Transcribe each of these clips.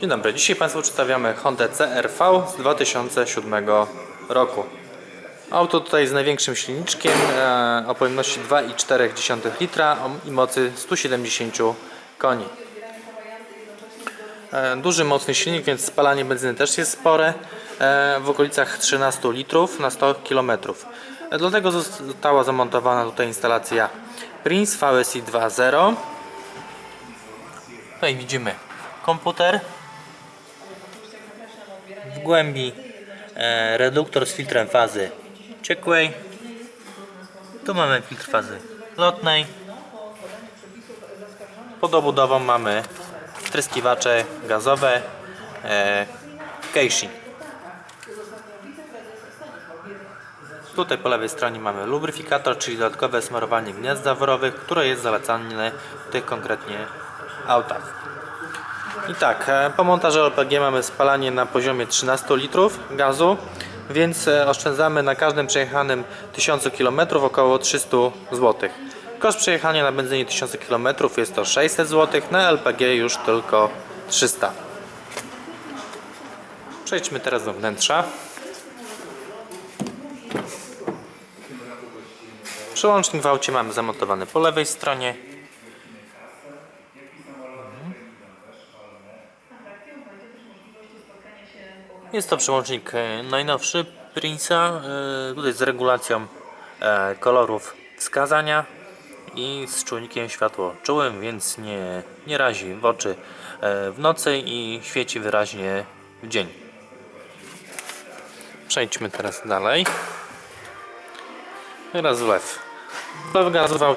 Dzień dobry, dzisiaj Państwu przedstawiamy Honda CRV z 2007 roku. Auto tutaj z największym silniczkiem e, o pojemności 2,4 litra i mocy 170 koni. E, Duży, mocny silnik, więc spalanie benzyny też jest spore, e, w okolicach 13 litrów na 100 km. Dlatego została zamontowana tutaj instalacja Prince VSI 2.0. Tutaj widzimy komputer. W głębi e, reduktor z filtrem fazy ciekłej. Tu mamy filtr fazy lotnej. Pod obudową mamy wtryskiwacze gazowe e, Keishi. Tutaj po lewej stronie mamy lubryfikator, czyli dodatkowe smarowanie gniazd zaworowych, które jest zalecane w tych konkretnie autach. I tak, e, po montażu LPG mamy spalanie na poziomie 13 litrów gazu, więc e, oszczędzamy na każdym przejechanym 1000 km około 300 zł. Koszt przejechania na benzynie 1000 km jest to 600 zł, na LPG już tylko 300. Przejdźmy teraz do wnętrza. Przełącznik w aucie mamy zamontowany po lewej stronie. Jest to przełącznik e, najnowszy Prince'a, e, tutaj z regulacją e, kolorów wskazania i z czujnikiem światło czułym, więc nie, nie razi w oczy w nocy i świeci wyraźnie w dzień. Przejdźmy teraz dalej. Teraz wlew. Wlew gazu w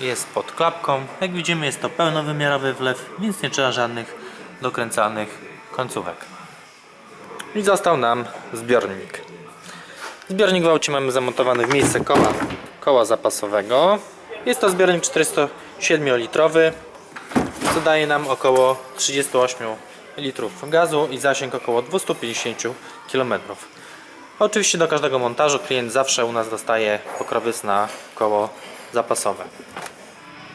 jest pod klapką. Jak widzimy jest to pełnowymiarowy wlew, więc nie trzeba żadnych dokręcanych końcówek. I został nam zbiornik. Zbiornik w aucie mamy zamontowany w miejsce koła, koła zapasowego. Jest to zbiornik 407 litrowy, co daje nam około 38 litrów gazu i zasięg około 250 km. Oczywiście do każdego montażu klient zawsze u nas dostaje pokrowys na koło zapasowe.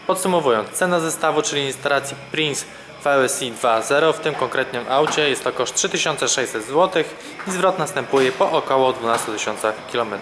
Podsumowując, cena zestawu, czyli instalacji Prince VSI 2.0 w tym konkretnym aucie jest to koszt 3600 zł i zwrot następuje po około 12 000 km.